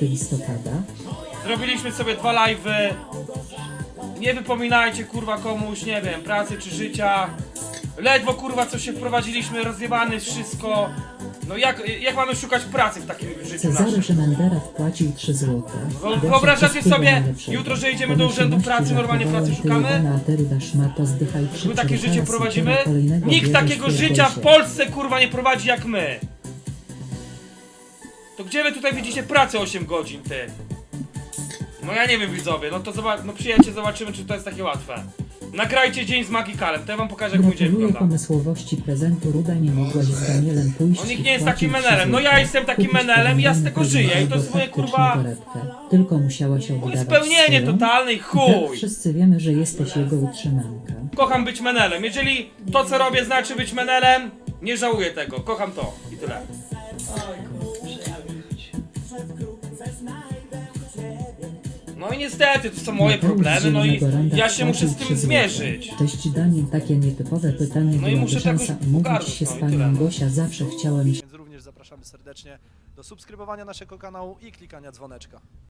listopada. Zrobiliśmy sobie dwa live'y. Nie wypominajcie kurwa komuś, nie wiem, pracy czy życia. Ledwo kurwa co się wprowadziliśmy, rozjebane jest wszystko. No jak, jak mamy szukać pracy w takim życiu Cezary naszym? Szymendera wpłacił 3 złote. Wo- Gosia, wyobrażacie sobie, jutro, że idziemy do urzędu pracy, normalnie pracy szukamy? My takie życie prowadzimy? Nikt takiego życia w. Polsce kurwa nie prowadzi jak my. To gdzie wy tutaj widzicie pracę 8 godzin, ty? No ja nie wiem widzowie, no to zobacz, no przyjacie zobaczymy czy to jest takie łatwe. Nagrajcie dzień z Magikalem, to ja wam pokażę jak mój dzień Gratuluję wygląda. pomysłowości prezentu Ruda, nie mogłaś z Danielem pójść No nikt nie jest takim menelem. No ja jestem takim menelem i ja z tego żyję i to jest moje, kurwa, torebkę. Tylko musiałaś oddawać Spełnienie swoją. totalne i I tak chuj. wszyscy wiemy, że jesteś jego utrzymanką. Kocham być menelem. Jeżeli to co robię znaczy być menelem, nie żałuję tego. Kocham to i tyle. No i niestety, to są moje problemy, no i ja się muszę z tym zmierzyć. Cześć Daniel, takie nietypowe pytanie. No i muszę szansa jakoś umówić się no z i panią no. Gosia, zawsze chciałem Więc również zapraszamy serdecznie do subskrybowania naszego kanału i klikania dzwoneczka.